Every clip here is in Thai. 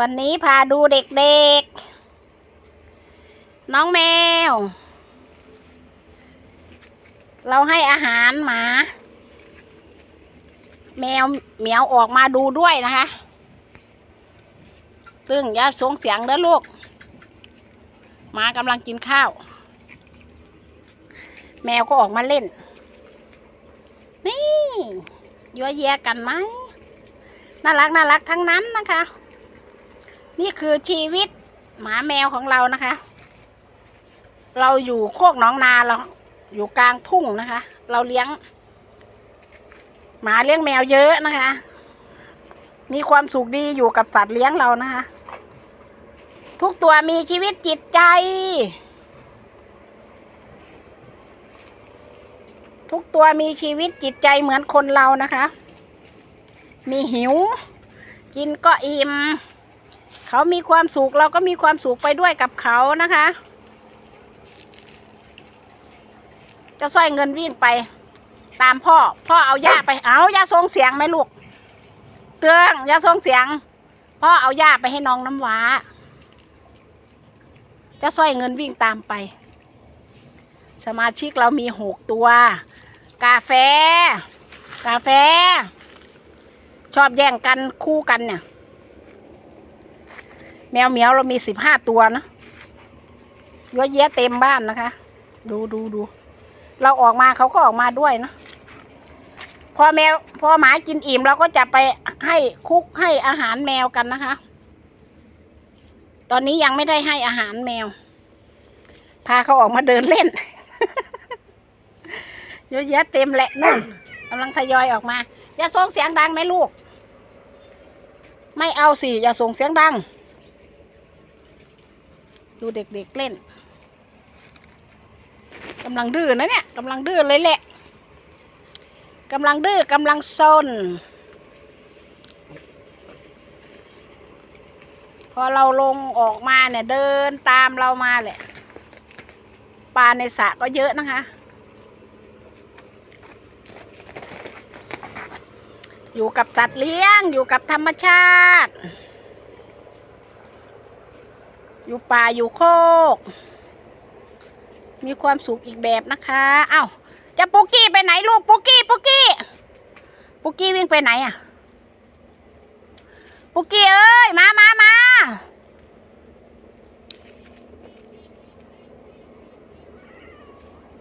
วันนี้พาดูเด็กๆ น้องแมว เราให้อาหารหมา แมวเหมียวออกมาดูด้วยนะคะซึ่งอย่าส่งเสียงเด้อลูกหมากำลังกินข้าว แมวก็ออกมาเล่น นี่ยัวเยียกันไหมน่ารักน่ารักทั้งนั้นนะคะ นี่คือชีวิตหมาแมวของเรานะคะ เราอยู่โคกหนองนาเราอยู่กลางทุ่งนะคะ เราเลี้ยง หมาเลี้ยงแมวเยอะนะคะ มีความสุขดีอยู่กับสัตว์เลี้ยงเรานะคะ ทุกตัวมีชีวิตจิตใจ ทุกตัวมีชีวิตจิตใจเหมือนคนเรานะคะ มีหิว กินก็อิ่ม เขามีความสุขเราก็มีความสุขไปด้วยกับเขานะคะ จะสร้อยเงินวิ่งไป ตามพ่อ พ่อเอาย่าไปเอาย่าทรงเสียงไหมลูก เตืองย่าทรงเสียง พ่อเอาย่าไปให้น้องน้ำว้า จะสร้อยเงินวิ่งตามไป สมาชิกเรามีหกตัว กาแฟ กาแฟ ชอบแย่งกันคู่กันเนี่ย แมวเหมียวเรามีสิบห้าตัวนะเยอะแยะเต็มบ้านนะคะ ดูดูดู เราออกมาเขาก็ออกมาด้วยนะพอแมว พอหมากินอิ่มเราก็จะไปให้คุกให้อาหารแมวกันนะคะ ตอนนี้ยังไม่ได้ให้อาหารแมว พาเขาออกมาเดินเล่นเยอะแยะเต็มแหละนู่นกำลังทยอยออกมาอย่าส่งเสียงดังไหมลูก ไม่เอาสิอย่าส่งเสียงดัง ดูเด็กๆเล่นกำลังดื้อนะเนี่ยกำลังดื้อเลยแหละกำลังดื้อกำลังซนพอเราลงออกมาเนี่ยเดินตามเรามาแหละปลาในสระก็เยอะนะคะ อยู่กับสัตว์เลี้ยงอยู่กับธรรมชาติ อยู่ป่าอยู่โคก มีความสุขอีกแบบนะคะเอา้าจะปุกกี้ไปไหนลูกปุกกี้ปุกกี้ปุกกี้วิ่งไปไหนอะปุกกี้เอ้ยมามามา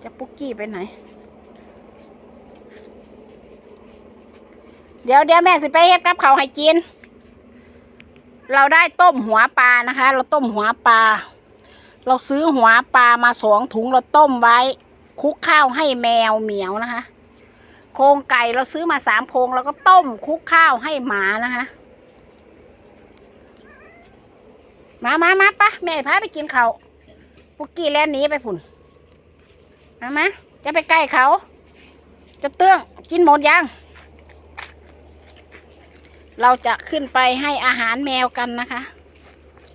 จะปุกกี้ไปไหน เดี๋ยวเดี๋ยวแม่สิไปเฮ็ดกับเขาให้กิน เราได้ต้มหัวปลานะคะ เราต้มหัวปลา เราซื้อหัวปลามาสองถุงเราต้มไว้ คุกข้าวให้แมวเหมียวนะคะ โครงไก่เราซื้อมาสามโครงแล้วก็ต้มคุกข้าวให้หมานะคะมามามาปะแม่พาไปกินเขาปุกกี้แล่นหนีไปผุ่นมามาจะไปใกล้เขา จะเตื้องกินหมดยัง เราจะขึ้นไปให้อาหารแมวกันนะคะ